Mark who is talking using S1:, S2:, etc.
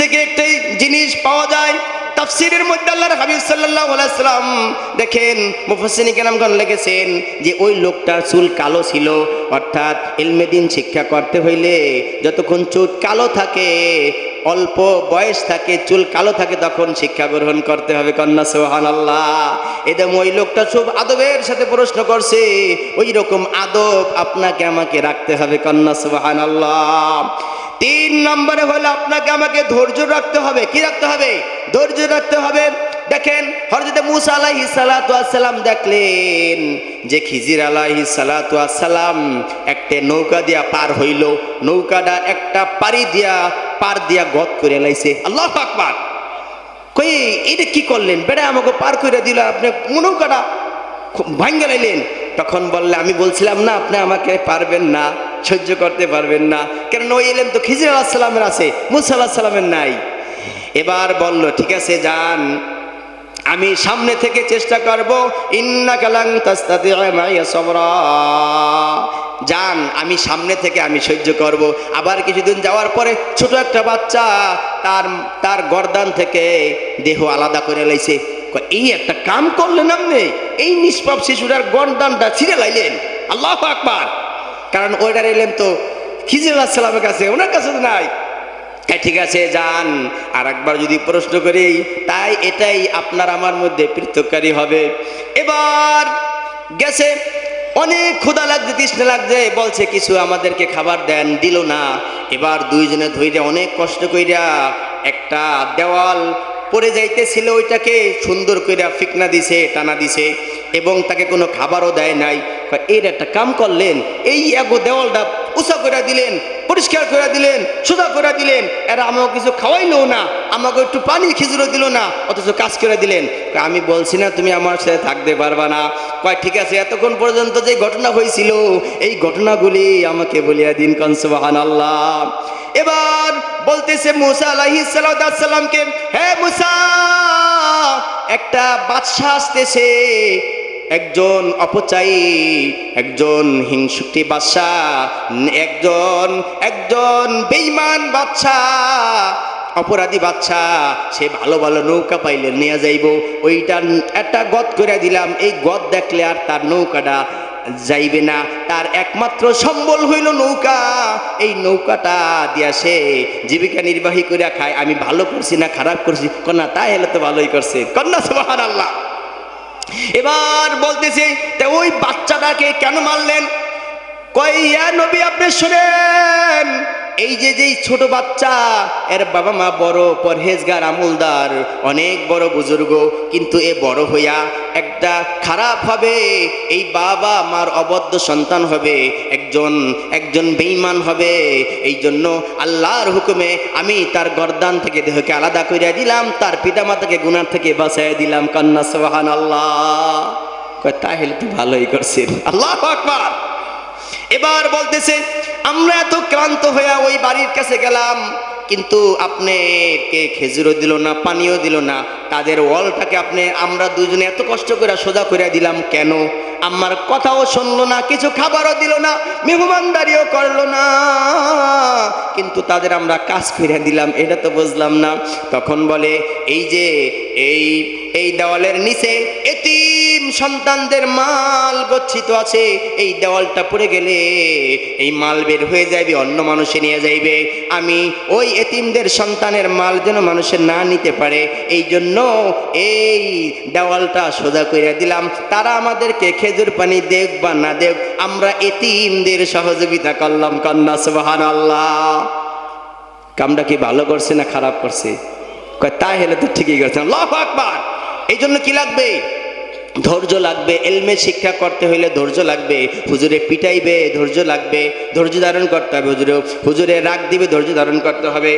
S1: থেকে একটাই জিনিস পাওয়া যায়, তাফসিরের মধ্যে আল্লাহর হাবিব সাল্লাল্লাহু আলাইহি সাল্লাম দেখেন মুফাসসিরিন কেরামগণ লিখেছেন যে ওই লোকটার চুল কালো ছিল, অর্থাৎ ইলমে দিন শিক্ষা করতে হইলে যতক্ষণ চুল কালো থাকে, অল্প বয়স থাকে, চুল কালো থাকে, তখন শিক্ষা গ্রহণ করতে হবে, কন্যা সোহান আল্লাহ এদম ওই লোকটা খুব আদবের সাথে প্রশ্ন করছে ওই রকম আদব আপনাকে আমাকে রাখতে হবে, কন্যা সোহান আল্লাহ তিন নম্বরে হলো আপনাকে আমাকে ধৈর্য রাখতে হবে। কি রাখতে হবে? ধৈর্য রাখতে হবে। দেখেন হরজতে মুসা আলাইহি সালাতু আসসালাম দেখলেন যে খিজির আলাইহি সালাতু আসসালাম একটা নৌকা দিয়া পার হইল। নৌকাটা একটা পাড়ি দিয়া পার দিয়া গত করে লাইছে। আল্লাহ আকবার। কই, এটা কি করলেন? বেড়া আমাকে পার করে দিল, আপনি নৌকাটা ভাঙ্গে লাইলেন তখন বললে, আমি বলছিলাম না, আপনি আমাকে পারবেন না, সহ্য করতে পারবেন না। কেন ওই এলেন তো খিজির আলাহ সাল্লামের আছে, মুসা আল্লাহ সাল্লামের নাই। এবার বলল, ঠিক আছে, যান। আমি সামনে থেকে চেষ্টা করব। ইন্না কালাং মাইয়া সবরা। যান, আমি সামনে থেকে আমি সহ্য করব। আবার কিছুদিন যাওয়ার পরে ছোট একটা বাচ্চা তার তার গর্দান থেকে দেহ আলাদা করে লাইছে। এই একটা কাম করলেন আপনি, এই নিষ্পাপ শিশুটার গর্দানটা ছিঁড়ে লাইলেন। আল্লাহ আকবার। কারণ ওইটার এলেন তো খিজির আলাহ সাল্লামের কাছে, ওনার কাছে তো নাই। ঠিক আছে, যান। আর একবার যদি প্রশ্ন করি, তাই এটাই আপনার আমার মধ্যে পৃথককারী হবে। এবার গেছে, অনেক ক্ষুধা লাগছে, তৃষ্ণা লাগছে, বলছে, কিছু আমাদেরকে খাবার দেন। দিল না। এবার দুইজনে ধৈর্য অনেক কষ্ট কইরা একটা দেওয়াল পড়ে যাইতেছিল ওইটাকে সুন্দর কইরা ফিকনা দিছে, টানা দিছে এবং তাকে কোনো খাবারও দেয় নাই। এর একটা কাম করলেন, এই এগো দেওয়ালটা উঁচা করে দিলেন, পরিষ্কার করে দিলেন, সোজা করে দিলেন, এরা আমাকে কিছু খাওয়াইলো না, আমাকে একটু পানি খিচুড়ো দিল না, অথচ কাজ করে দিলেন। আমি বলছি না তুমি আমার সাথে থাকতে পারবা না। কয়, ঠিক আছে, এতক্ষণ পর্যন্ত যে ঘটনা হয়েছিল এই ঘটনাগুলি আমাকে বলিয়া দিন কনসবাহান আল্লাহ এবার বলতেছে মুসা আলাহি সাল্লামকে হে মুসা, একটা বাদশাহ আসতেছে, একজন অপচায়ী, একজন হিংসুকটি বাদশাহ, একজন একজন বেইমান বাদশাহ, অপরাধী বাচ্চা সে ভালো ভালো নৌকা পাইলে নিয়ে যাইব। ওইটা একটা গদ করে দিলাম, এই গদ দেখলে আর তার নৌকাটা যাইবে না। তার একমাত্র সম্বল হইল নৌকা। এই নৌকাটা দিয়া সে জীবিকা নির্বাহী করিয়া খায়। আমি ভালো করছি না খারাপ করছি? কন্যা তাই হলে তো ভালোই করছে। কন্যা সুবাহান আল্লাহ এবার বলতেছে, তা ওই বাচ্চাটাকে কেন মারলেন? কই ইয়া নবী, আপনি শুনেন। এই যে যেই ছোট বাচ্চা, এর বাবা মা বড় পরহেজগার, আমলদার, অনেক বড় বুজুর্গ, কিন্তু এ বড় হইয়া একটা খারাপ হবে, এই বাবা মার অবদ্ধ সন্তান হবে, একজন একজন বেঈমান হবে। এই জন্য আল্লাহর হুকুমে আমি তার গর্দান থেকে দেহকে আলাদা করিয়া দিলাম, তার পিতামাতাকে গুনার থেকে বাঁচাইয়া দিলাম, কান্না সোহান আল্লাহ তাহলে তো ভালোই করছেন আল্লাহ আকবার। এবার বলতেছে আমরা এত ক্লান্ত হইয়া ওই বাড়ির কাছে গেলাম, কিন্তু আপনি কে খেজুরও দিল না, পানিও দিল না, তাদের ওয়ালটাকে আপনি, আমরা দুজনে এত কষ্ট করে সোজা করে দিলাম, কেন? আমার কথাও শুনলো না, কিছু খাবারও দিল না, মেহমানদারিও করল না। কিন্তু তাদের আমরা কাজ করে দিলাম, এটা তো বুঝলাম না। তখন বলে, এই যে, এই এই দেওয়ালের নিচে এতিম সন্তানদের মাল গচ্ছিত আছে, এই দেওয়ালটা পড়ে গেলে এই মাল বের হয়ে যাবে অন্য মানুষে নিয়ে যাইবে। আমি ওই এতিমদের সন্তানের মাল যেন মানুষের না নিতে পারে এই জন্য এই দেওয়ালটা সোজা করে দিলাম। তারা আমাদেরকে খেজুর পানি দেখ বা না দেখ আমরা এতিমদের সহযোগিতা করলাম, কন্যা সুবাহান আল্লাহ কামটা কি ভালো করছে না খারাপ করছে? তাই হলে তো ঠিকই করছে। লহ এই জন্য কি লাগবে? ধৈর্য লাগবে, এলমে শিক্ষা করতে হইলে ধৈর্য লাগবে, হুজুরে পিটাইবে, ধৈর্য লাগবে, ধৈর্য ধারণ করতে হবে হুজুরে হুজুরে রাগ দিবে, ধৈর্য ধারণ করতে হবে।